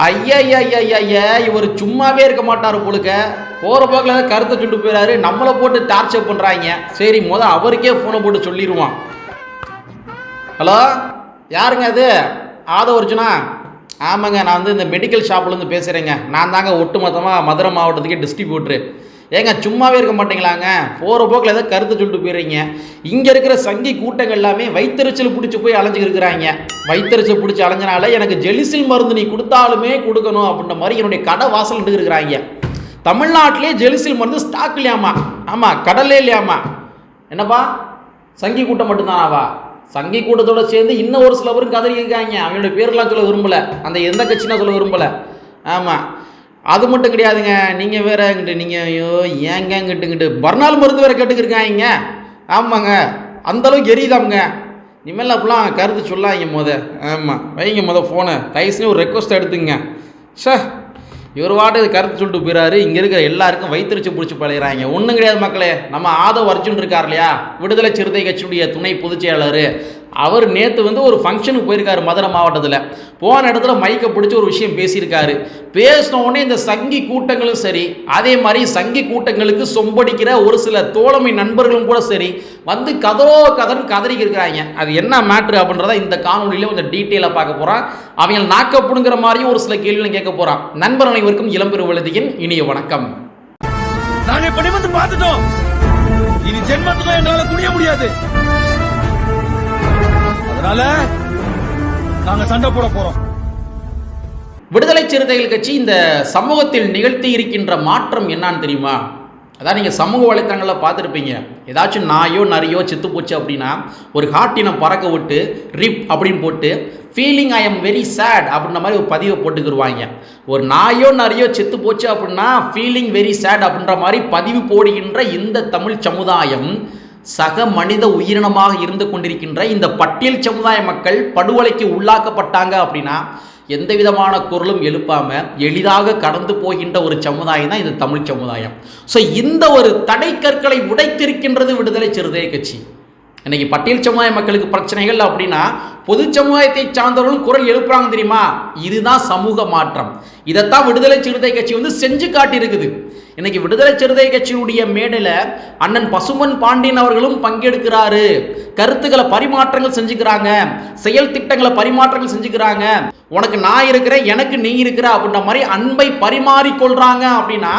ஐயா ஐயா ஐயா இவர் சும்மாவே இருக்க மாட்டார் போலுக்க. போகிற போக்கில் ஏதாவது கருத்தை சொல்லிட்டு போயிடாரு நம்மளை போட்டு டார்ச்சர் பண்ணுறாங்க சரி முதல் அவருக்கே ஃபோனை போட்டு சொல்லிடுவான் ஹலோ யாருங்க அது ஆதவ அர்ஜுனா ஆமாங்க நான் வந்து இந்த மெடிக்கல் ஷாப்லேருந்து பேசுகிறேங்க நான் தாங்க ஒட்டுமொத்தமாக மதுரை மாவட்டத்துக்கே டிஸ்ட்ரிபியூட்ரு ஏங்க சும்மாவே இருக்க மாட்டீங்களாங்க? போகிற போக்கில் ஏதோ கருத்தை சொல்லிட்டு போயிடுறீங்க. இங்கே இருக்கிற சங்கி கூட்டங்கள் எல்லாமே வைத்தறிச்சல் பிடிச்சி போய் அலைஞ்சிருக்கிறாங்க வைத்தறிச்சல் பிடிச்சி அலைஞ்சனால எனக்கு ஜெலிசில் மருந்து நீ கொடுத்தாலுமே கொடுக்கணும் அப்படின்ற மாதிரி என்னுடைய கடை வாசல் இருக்கிறாங்க. தமிழ்நாட்டிலே ஜெலிசில் மருந்து ஸ்டாக் இல்லையாமா ஆமாம் கடலே இல்லையாமா என்னப்பா? சங்கி கூட்டம் மட்டும்தானாவா? சங்கி கூட்டத்தோட சேர்ந்து இன்னும் ஒரு சில பேரும் கதறி இருக்காங்க. அவனுடைய பேர்லாம் சொல்ல விரும்பலை. அந்த எந்த கட்சினா சொல்ல விரும்பலை. ஆமாம் அது மட்டும் கிடையாதுங்க. நீங்கள் வேற எங்கிட்ட நீங்கள் ஐயோ ஏங்க மறுநாள் மருந்து வேற கேட்டுக்கிருக்காங்க. ஆமாங்க. அந்த அளவுக்கு எரியுதாமுங்க. இனிமேல் அப்படிலாம் கருத்து சொல்லாங்க மொதல் ஆமாம் வைங்க மொதல் ஃபோனை தயவுசெய்து ஒரு ரெக்வஸ்ட் எடுத்துங்க. சார் இவர் வாட்டு கருத்து சொல்லிட்டு போயிறாரு. இங்கே இருக்கிற எல்லாருக்கும் வைத்தறிச்சு பிடிச்சி பழகிறாங்க. ஒன்றும் கிடையாது மக்களே. நம்ம ஆதவ் அர்ஜுன் இருக்கார் இல்லையா? விடுதலை சிறுத்தை கட்சியுடைய துணை பொதுச் செயலாளர். அவர் நேற்று வந்து ஒரு ஃபங்க்ஷனுக்கு போயிருக்காரு மதுரை மாவட்டத்தில். போன இடத்துல மைக்கை பிடிச்சி ஒரு விஷயம் பேசியிருக்காரு. பேசின உடனே இந்த சங்கி கூட்டங்களும் சரி அதே மாதிரி சங்கி கூட்டங்களுக்கு சொம்படிக்கிற ஒரு சில தோழமை நண்பர்களும் கூட சரி வந்து கதறோ கதறன் கதறிக்கு இருக்கிறாங்க அது என்ன மேட்ரு அப்படின்றத இந்த காணொலியில் கொஞ்சம் டீட்டெயிலாக பார்க்க போகிறான் அவங்க நாக்கப்படுங்கிற மாதிரியும் ஒரு சில கேள்விகளும் கேட்க போகிறான் நண்பர்களை அனைவருக்கும் இளம்பெரு விழுதியின் இனிய வணக்கம். நாங்க இப்ப நிமிர்ந்து பார்த்துட்டோம். இனி ஜென்மத்துக்கும் எங்களால குனிய முடியாது. அதனால நாங்க சண்டை போட போறோம். விடுதலை சிறுத்தைகள் கட்சி இந்த சமூகத்தில் நிகழ்த்தி இருக்கின்ற மாற்றம் என்னன்னு தெரியுமா? அதான் நீங்கள் சமூக வலைத்தளங்களில் பார்த்துருப்பீங்க. ஏதாச்சும் நாயோ நரியோ செத்து போச்சு அப்படின்னா ஒரு ஹார்ட்டினை பறக்க விட்டு ரிப் அப்படின்னு போட்டு feeling I am very sad அப்படின்ற மாதிரி ஒரு பதிவை போட்டுக்கிடுவாங்க ஒரு நாயோ நரியோ செத்து போச்சு அப்படின்னா ஃபீலிங் வெரி சேட் அப்படின்ற மாதிரி பதிவு போடுகின்ற இந்த தமிழ் சமுதாயம் சக மனித உயிரினமாக இருந்து கொண்டிருக்கின்ற இந்த பட்டியல் சமுதாய மக்கள் படுகொலைக்கு உள்ளாக்கப்பட்டாங்க அப்படின்னா எந்த விதமான குரலும் எழுப்பாம எளிதாக கடந்து போகின்ற ஒரு சமுதாயம் தான் இது தமிழ் சமுதாயம். ஸோ இந்த ஒரு தடை கற்களை உடைத்திருக்கின்றது விடுதலை சிறுதை கட்சி. இன்னைக்கு பட்டியல் சமுதாய மக்களுக்கு பிரச்சனைகள் அப்படின்னா பொது சமுதாயத்தை சார்ந்தவர்களும் குரல் எழுப்புறாங்க தெரியுமா? இதுதான் சமூக மாற்றம். இதைத்தான் விடுதலை சிறுத்தை கட்சி வந்து செஞ்சு காட்டியிருக்குது. இன்னைக்கு விடுதலை சிறுத்தை கட்சியினுடைய மேடையில் அண்ணன் பசுமன் பாண்டியன் அவர்களும் பங்கெடுக்கிறாரு. கருத்துக்களை பரிமாற்றங்கள் செஞ்சுக்கிறாங்க. செயல் திட்டங்களை பரிமாற்றங்கள் செஞ்சுக்கிறாங்க. உனக்கு நான் இருக்கிறேன் எனக்கு நீ இருக்கிற அப்படின்ற மாதிரி அன்பை பரிமாறிக்கொள்றாங்க அப்படின்னா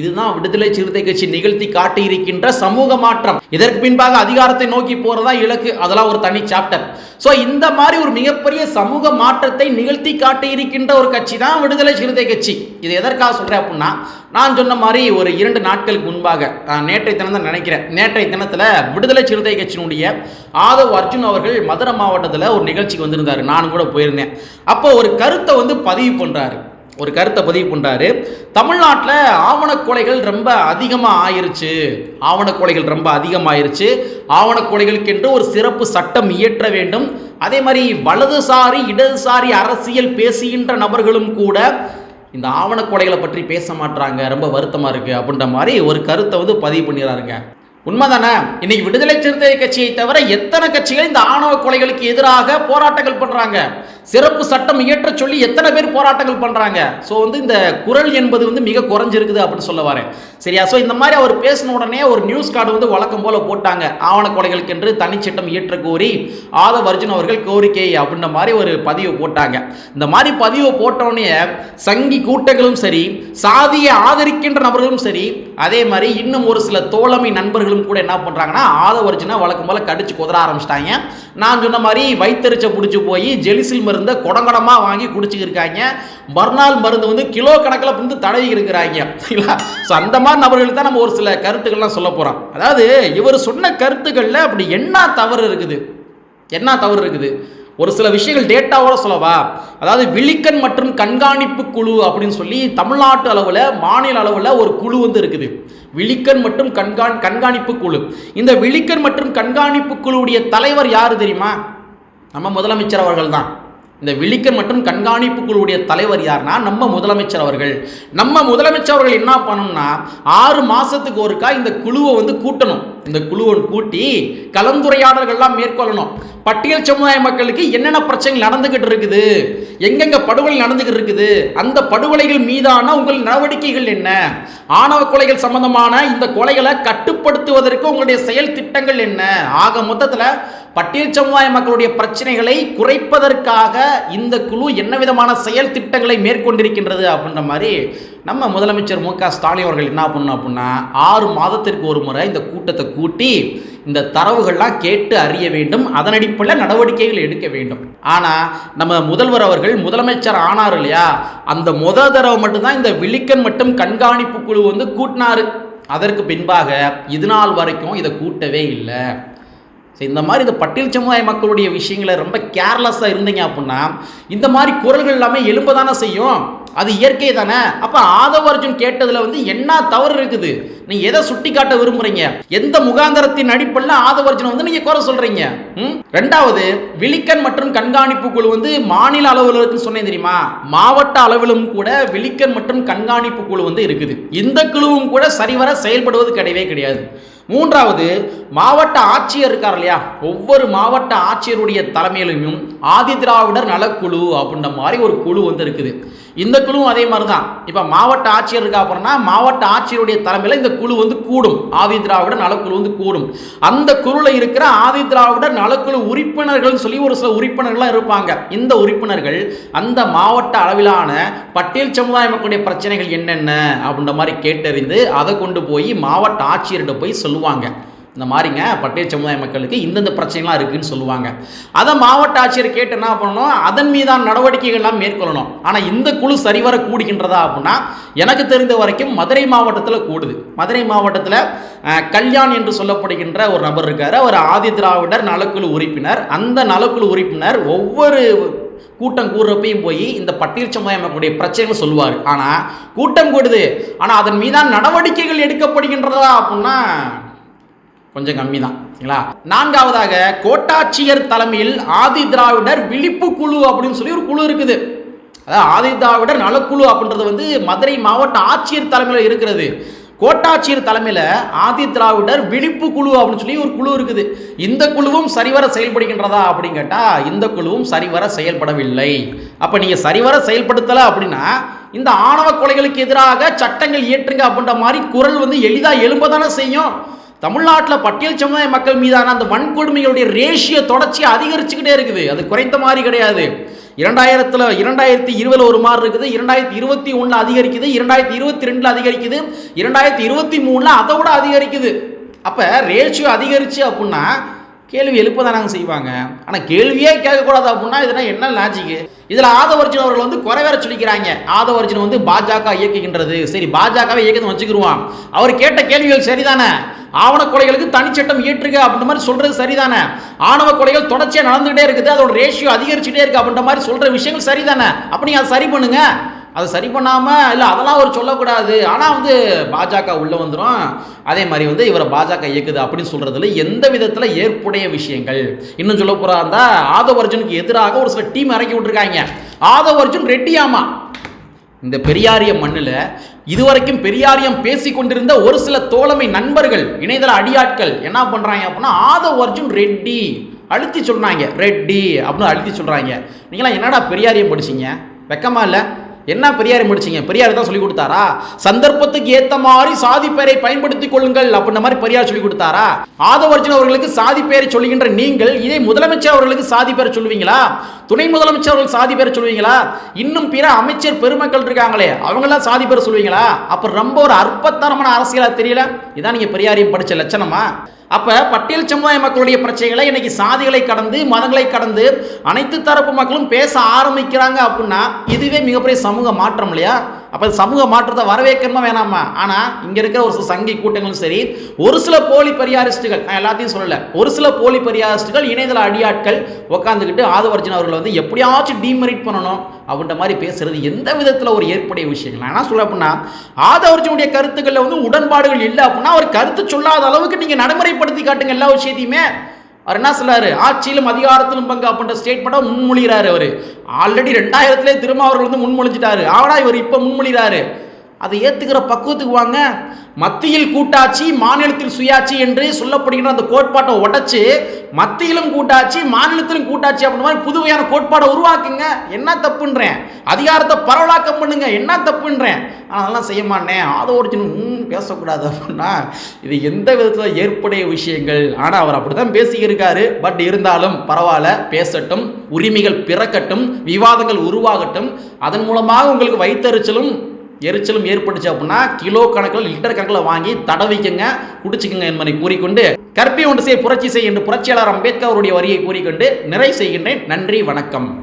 இதுதான் விடுதலை சிறுத்தை கட்சி நிகழ்த்தி காட்டி இருக்கின்ற சமூக மாற்றம். இதற்கு பின்பாக அதிகாரத்தை நோக்கி போறதா இலக்கு. அதெல்லாம் ஒரு தனி சாப்டர் ஸோ இந்த மாதிரி ஒரு மிகப்பெரிய சமூக மாற்றத்தை நிகழ்த்தி காட்டி இருக்கின்ற ஒரு கட்சி தான் விடுதலை சிறுத்தை கட்சி. இது எதற்காக சொல்றேன் அப்படின்னா நான் சொன்ன மாதிரி ஒரு இரண்டு நாட்களுக்கு முன்பாக நான் நேற்றைய தினம் தான் நினைக்கிறேன். நேற்றைய தினத்தில் விடுதலை சிறுத்தை கட்சியினுடைய ஆதவ் அர்ஜுன் அவர்கள் மதுரை மாவட்டத்தில் ஒரு நிகழ்ச்சிக்கு வந்திருந்தார். நானும் கூட போயிருந்தேன். அப்போ ஒரு கருத்தை வந்து பதிவு பண்றாரு. ஒரு கருத்தை பதிவு பண்ணுறாரு தமிழ்நாட்டில் ஆவணக்கொலைகள் ரொம்ப அதிகமாக ஆயிருச்சு. ஆவணக்கொலைகள் ரொம்ப அதிகமாயிருச்சு. ஆவணக்கொலைகளுக்கென்று ஒரு சிறப்பு சட்டம் இயற்ற வேண்டும். அதே மாதிரி வலதுசாரி இடதுசாரி அரசியல் பேசுகின்ற நபர்களும் கூட இந்த ஆவணக்கொலைகளை பற்றி பேச மாட்டுறாங்க ரொம்ப வருத்தமாக இருக்குது அப்படின்ற மாதிரி ஒரு கருத்தை வந்து பதிவு பண்ணிடுறாருங்க. உண்மைதானே? இன்னைக்கு விடுதலை சிறுத்தை கட்சியை தவிர எத்தனை கட்சிகள் இந்த ஆணவ கொலைகளுக்கு எதிராக போராட்டங்கள் பண்றாங்க? சிறப்பு சட்டம் இயற்ற சொல்லி எத்தனை பேர் போராட்டங்கள் பண்றாங்க? ஸோ வந்து இந்த குரல் என்பது வந்து மிக குறைஞ்சிருக்குது அப்படின்னு சொல்ல வரேன். சரியா? ஸோ இந்த மாதிரி அவர் பேசின உடனே ஒரு நியூஸ் கார்டு வந்து வழக்கம் போல போட்டாங்க. ஆவண கொலைகளுக்கு என்று தனிச்சட்டம் இயற்ற கோரி ஆதவ் அர்ஜுன் அவர்கள் கோரிக்கை அப்படின்ற மாதிரி ஒரு பதிவு போட்டாங்க. இந்த மாதிரி பதிவை போட்டவுடனே சங்கி கூட்டங்களும் சரி சாதியை ஆதரிக்கின்ற நபர்களும் சரி அதே மாதிரி இன்னும் ஒரு சில தோழமை நண்பர்கள் நண்பர்களும் கூட என்ன பண்ணுறாங்கன்னா ஆதவ வழக்கம் போல் கடிச்சு குதிர ஆரம்பிச்சிட்டாங்க. நான் சொன்ன மாதிரி வைத்தறிச்சை பிடிச்சி போய் ஜெலிசில் மருந்தை குடங்கடமாக வாங்கி குடிச்சிக்கிருக்காங்க. மறுநாள் மருந்து வந்து கிலோ கணக்கில் வந்து தடவி இருக்கிறாங்க ஸோ அந்த மாதிரி நபர்களுக்கு தான் நம்ம ஒரு சில கருத்துக்கள்லாம் சொல்ல போகிறோம் அதாவது இவர் சொன்ன கருத்துக்களில் அப்படி என்ன தவறு இருக்குது? என்ன தவறு இருக்குது? ஒரு சில விஷயங்கள் டேட்டாவோட சொல்லவா? அதாவது விழிக்கண் மற்றும் கண்காணிப்பு குழு அப்படின்னு சொல்லி தமிழ்நாட்டு அளவில் மாநில அளவில் ஒரு குழு வந்து இருக்குது. விழிக்கண் மற்றும் கண்காண் கண்காணிப்பு குழு. இந்த விழிக்கண் மற்றும் கண்காணிப்பு குழுவுடைய தலைவர் யார் தெரியுமா? நம்ம முதலமைச்சர் அவர்கள் தான். இந்த விழிக்கன் மற்றும் கண்காணிப்பு குழுவுடைய தலைவர் யாருன்னா நம்ம முதலமைச்சர் அவர்கள். நம்ம முதலமைச்சர் அவர்கள் என்ன பண்ணணும்னா ஆறு மாதத்துக்கு ஒருக்கா இந்த குழுவை வந்து கூட்டணும். இந்த குழுவை கூட்டி கலந்துரையாடல்கள்லாம் மேற்கொள்ளணும். பட்டியல் சமுதாய மக்களுக்கு என்னென்ன பிரச்சனைகள் நடந்துகிட்டு இருக்குது? எங்கெங்க படுகொலை நடந்துகிட்டு இருக்குது? அந்த படுகொலைகள் மீதான உங்கள் நடவடிக்கைகள் என்ன? ஆணவ கொலைகள் சம்பந்தமான இந்த கொலைகளை கட்டுப்படுத்துவதற்கு உங்களுடைய செயல் திட்டங்கள் என்ன? ஆக மொத்தத்தில் பட்டியல் சமுதாய மக்களுடைய பிரச்சனைகளை குறைப்பதற்காக இந்த குழு என்ன விதமான செயல் திட்டங்களை மேற்கொண்டிருக்கின்றது அப்படின்ற மாதிரி நம்ம முதலமைச்சர் மு க ஸ்டாலின் அவர்கள் என்ன பண்ணணும் அப்படின்னா ஆறு மாதத்திற்கு ஒரு முறை இந்த கூட்டத்தை கூட்டி இந்த தரவுகள்லாம் கேட்டு அறிய வேண்டும். அதன் அடிப்படையில் நடவடிக்கைகள் எடுக்க வேண்டும். ஆனால் நம்ம முதல்வர் அவர்கள் முதலமைச்சர் ஆனார் இல்லையா? அந்த முத தடவை மட்டும்தான் இந்த விழிக்கன் மட்டும் கண்காணிப்பு குழு வந்து கூட்டினாரு. அதற்கு பின்பாக இது நாள் வரைக்கும் இதை கூட்டவே இல்லை. ஸோ இந்த மாதிரி இந்த பட்டியல் சமுதாய மக்களுடைய விஷயங்களை ரொம்ப கேர்லெஸ்ஸாக இருந்தீங்க அப்படின்னா இந்த மாதிரி குரல்கள் எல்லாமே எழும்ப தானே செய்யும்? அது இயற்கை தானே? அப்போ ஆதவ அர்ஜுன் கேட்டதில் வந்து என்ன தவறு இருக்குது? நீங்கள் எதை சுட்டி காட்ட விரும்புகிறீங்க எந்த முகாந்தரத்தின் அடிப்படையில் ஆதவ அர்ஜுனை வந்து நீங்கள் குறை சொல்கிறீங்க ரெண்டாவது விழிக்கன் மற்றும் கண்காணிப்பு குழு வந்து மாநில அளவில் இருக்குன்னு சொன்னேன் தெரியுமா? மாவட்ட அளவிலும் கூட விழிக்கன் மற்றும் கண்காணிப்பு குழு வந்து இருக்குது. இந்த குழுவும் கூட சரிவர செயல்படுவது கிடையவே கிடையாது. மூன்றாவது மாவட்ட ஆட்சியர் இருக்கார் இல்லையா? ஒவ்வொரு மாவட்ட ஆட்சியருடைய தலைமையிலும் ஆதி திராவிடர் நலக்குழு அப்படின்ற மாதிரி ஒரு குழு வந்து இருக்குது. இந்த குழுவும் அதே மாதிரி தான் இப்போ மாவட்ட ஆட்சியர் இருக்கா அப்புறம்னா மாவட்ட ஆட்சியருடைய தலைமையில் இந்த குழு வந்து கூடும். ஆதி திராவிடர் நலக்குழு வந்து கூடும். அந்த குழுவில் இருக்கிற ஆதி திராவிடர் நலக்குழு உறுப்பினர்கள்னு சொல்லி ஒரு சில உறுப்பினர்கள்லாம் இருப்பாங்க. இந்த உறுப்பினர்கள் அந்த மாவட்ட அளவிலான பட்டியல் சமுதாய மக்களுடைய பிரச்சனைகள் என்னென்ன அப்படின்ற மாதிரி கேட்டறிந்து அதை கொண்டு போய் மாவட்ட ஆட்சியர்கிட்ட போய் சொல்லுவாங்க. சொல்லுவாங்க. இந்த மாதிரிங்க பட்டியல் சமுதாய மக்களுக்கு இந்தந்த பிரச்சனைலாம் இருக்குதுன்னு சொல்லுவாங்க. அதை மாவட்ட ஆட்சியர் கேட்டு என்ன பண்ணணும்? அதன் மீதான நடவடிக்கைகள்லாம் மேற்கொள்ளணும். ஆனால் இந்த குழு சரிவர கூடுகின்றதா அப்படின்னா எனக்கு தெரிந்த வரைக்கும் மதுரை மாவட்டத்தில் கூடுது. மதுரை மாவட்டத்தில் கல்யாண் என்று சொல்லப்படுகின்ற ஒரு நபர் இருக்கார். அவர் ஆதி திராவிடர் நலக்குழு உறுப்பினர். அந்த நலக்குழு உறுப்பினர் ஒவ்வொரு கூட்டம் கூடுறப்பையும் போய் இந்த பட்டியல் சமுதாய மக்களுடைய பிரச்சனைகள் சொல்லுவார். ஆனால் கூட்டம் கூடுது. ஆனால் அதன் மீதான நடவடிக்கைகள் எடுக்கப்படுகின்றதா அப்படின்னா கொஞ்சம் கம்மி தான் சரிங்களா? நான்காவதாக கோட்டாட்சியர் தலைமையில் ஆதி திராவிடர் விழிப்பு குழு அப்படின்னு சொல்லி ஒரு குழு இருக்குது. அதாவது ஆதி திராவிடர் நலக்குழு அப்படின்றது வந்து மதுரை மாவட்ட ஆட்சியர் தலைமையில் இருக்கிறது. கோட்டாட்சியர் தலைமையில் ஆதி திராவிடர் விழிப்பு குழு அப்படின்னு சொல்லி ஒரு குழு இருக்குது. இந்த குழுவும் சரிவர செயல்படுகின்றதா அப்படின்னு கேட்டால் இந்த குழுவும் சரிவர செயல்படவில்லை. அப்போ நீங்கள் சரிவர செயல்படுத்தலை அப்படின்னா இந்த ஆணவ கொலைகளுக்கு எதிராக சட்டங்கள் இயற்றுங்க அப்படின்ற மாதிரி குரல் வந்து எளிதாக எழும்ப தானே செய்யும். தமிழ்நாட்டில் பட்டியல் சமுதாய மக்கள் மீதான அந்த வன்கொடுமைகளுடைய ரேஷியோ தொடர்ச்சி அதிகரிச்சுக்கிட்டே இருக்குது. அது குறைந்த மாதிரி கிடையாது. இரண்டாயிரத்தில் இரண்டாயிரத்தி இருபதில் ஒரு மாதிரி இருக்குது. இரண்டாயிரத்தி இருபத்தி ஒன்றில் அதிகரிக்குது. இரண்டாயிரத்தி இருபத்தி ரெண்டில் அதிகரிக்குது. இரண்டாயிரத்தி இருபத்தி மூணில் அதை விட அதிகரிக்குது. அப்போ ரேஷியோ அதிகரிச்சு அப்படின்னா கேள்வி எழுப்பதானாங்க செய்வாங்க. ஆனால் கேள்வியே கேட்கக்கூடாது அப்படின்னா இதெல்லாம் என்ன லாஜிக்கு இதில் ஆதவர்ஜன் அவர்கள் வந்து குறை வேற சொல்லிக்கிறாங்க. ஆதவர்ஜன் வந்து பாஜக இயக்குகின்றது. சரி பாஜகவை இயக்கத்தை வச்சுக்கிருவான். அவர் கேட்ட கேள்விகள் சரிதானே? ஆவண கொலைகளுக்கு தனிச்சட்டம் இயற்றுக அப்படின்ற மாதிரி சொல்றது சரிதானே? ஆணவ கொலைகள் தொடர்ச்சியாக நடந்துகிட்டே இருக்குது. அதோட ரேஷியோ அதிகரிச்சுட்டே இருக்கு அப்படின்ற மாதிரி சொல்ற விஷயங்கள் சரிதானே? அப்படி அதை சரி பண்ணுங்க. அதை சரி பண்ணாமல் இல்லை அதெல்லாம் அவர் சொல்லக்கூடாது. ஆனால் வந்து பாஜக உள்ளே வந்துடும் அதே மாதிரி வந்து இவரை பாஜக இயக்குது அப்படின்னு சொல்கிறதுல எந்த விதத்தில் ஏற்புடைய விஷயங்கள்? இன்னும் சொல்ல போகிறா இருந்தால் ஆதவ அர்ஜுனுக்கு எதிராக ஒரு சில டீம் இறக்கி விட்டுருக்காங்க. ஆதவ அர்ஜுன் ரெட்டியாமா? இந்த பெரியாரிய மண்ணில் இதுவரைக்கும் பெரியாரியம் பேசி கொண்டிருந்த ஒரு சில தோழமை நண்பர்கள் இணையதள அடியாட்கள் என்ன பண்ணுறாங்க அப்படின்னா ஆதவ் அர்ஜுன் ரெட்டி அழுத்தி சொல்கிறாங்க ரெட்டி அப்படின்னு அழுத்தி சொல்கிறாங்க நீங்களாம் என்னடா பெரியாரியம் படிச்சீங்க? வெக்கமா இல்லை? என்ன பெரியாரை முடிச்சீங்க? பெரியார் தான் சொல்லி கொடுத்தாரா? சந்தர்ப்பத்துக்கு ஏத்த மாதிரி சாதி பெயரை பயன்படுத்திக் கொள்ளுங்கள் அப்படின்ற மாதிரி பெரியார் சொல்லி கொடுத்தாரா? ஆதவர்ஜன் அவர்களுக்கு சாதி பெயரை சொல்லுகின்ற நீங்கள் இதே முதலமைச்சர் அவர்களுக்கு சாதி பெயரை சொல்லுவீங்களா? துணை முதலமைச்சர் அவர்கள் சாதி பெயரை சொல்லுவீங்களா? இன்னும் பிற அமைச்சர் பெருமக்கள் இருக்காங்களே அவங்களாம் சாதி பெயரை சொல்லுவீங்களா? அப்ப ரொம்ப ஒரு அற்பத்தனமான அரசியலா தெரியல? இதான் நீங்க பெரியாரையும் படிச்ச லட்சணமா? அப்போ பட்டியல் சமுதாய மக்களுடைய பிரச்சனைகளை இன்னைக்கு சாதிகளை கடந்து மதங்களை கடந்து அனைத்து தரப்பு மக்களும் பேச ஆரம்பிக்கிறாங்க அப்படின்னா இதுவே மிகப்பெரிய சமூக மாற்றம் இல்லையா? அப்போ சமூக மாற்றத்தை வரவேற்கணுமா வேணாமா? ஆனால் இங்கே இருக்கிற ஒரு சில சங்கி கூட்டங்களும் சரி ஒரு சில போலி பெரியாரிஸ்டுகள் நான் எல்லாத்தையும் சொல்லலை ஒரு சில போலி பெரியாரிஸ்டுகள் இணையதள அடியாட்கள் உட்காந்துக்கிட்டு ஆதவர்ஜன் அவர்களை வந்து எப்படியாச்சும் டீமெரிட் பண்ணணும் அப்படின்ற மாதிரி பேசுறது எந்த விதத்தில் ஒரு ஏற்புடைய விஷயங்கள்? நான் என்ன சொல்ல அப்படின்னா ஆதவர்ஜனுடைய கருத்துக்களில் வந்து உடன்பாடுகள் இல்லை அப்படின்னா அவர் கருத்து சொல்லாத அளவுக்கு நீங்கள் நடைமுறைப்படுத்தி காட்டுங்க எல்லா விஷயத்தையுமே. அவர் என்ன சொல்றாரு ஆட்சியிலும் அதிகாரத்திலும் பங்கு அப்படின்ற ஸ்டேட்மெண்ட்டாக முன்மொழிகிறாரு அவர். ஆல்ரெடி ரெண்டாயிரத்துலேயே திரும்ப அவர்கள் வந்து முன்மொழிஞ்சிட்டாரு. ஆனால் இவர் இப்போ முன்மொழிகிறாரு? அதை ஏற்றுக்கிற பக்குவத்துக்கு வாங்க. மத்தியில் கூட்டாட்சி மாநிலத்தில் சுயாட்சி என்று சொல்லப்படுகிற அந்த கோட்பாட்டை உடைச்சு மத்தியிலும் கூட்டாட்சி மாநிலத்திலும் கூட்டாட்சி அப்படின்ற மாதிரி புதுவையான கோட்பாடை உருவாக்குங்க. என்ன தப்புன்றேன்? அதிகாரத்தை பரவலாக்கம் பண்ணுங்க. என்ன தப்புன்றேன்? ஆனால் அதெல்லாம் செய்ய மாட்டேன். அதை ஒரிஜினல் பேசக்கூடாது அப்படின்னா இது எந்த விதத்தில் ஏற்புடைய விஷயங்கள்? ஆனால் அவர் அப்படி தான் பேசியிருக்காரு. பட் இருந்தாலும் பரவாயில்ல. பேசட்டும். உரிமைகள் பிறக்கட்டும். விவாதங்கள் உருவாகட்டும். அதன் மூலமாக உங்களுக்கு வைத்தறிச்சலும் எரிச்சலும் ஏற்பட்டுச்சு அப்படின்னா கிலோ கணக்கில் லிட்டர் கணக்கில் வாங்கி தடவிக்கங்க குடிச்சுக்கங்க என்பதை கூறிக்கொண்டு கற்பி ஒன்று செய் புரட்சி செய் என்று புரட்சியாளர் அம்பேத்கர் அவருடைய வரியை கூறிக்கொண்டு நிறை செய்கின்றேன். நன்றி வணக்கம்.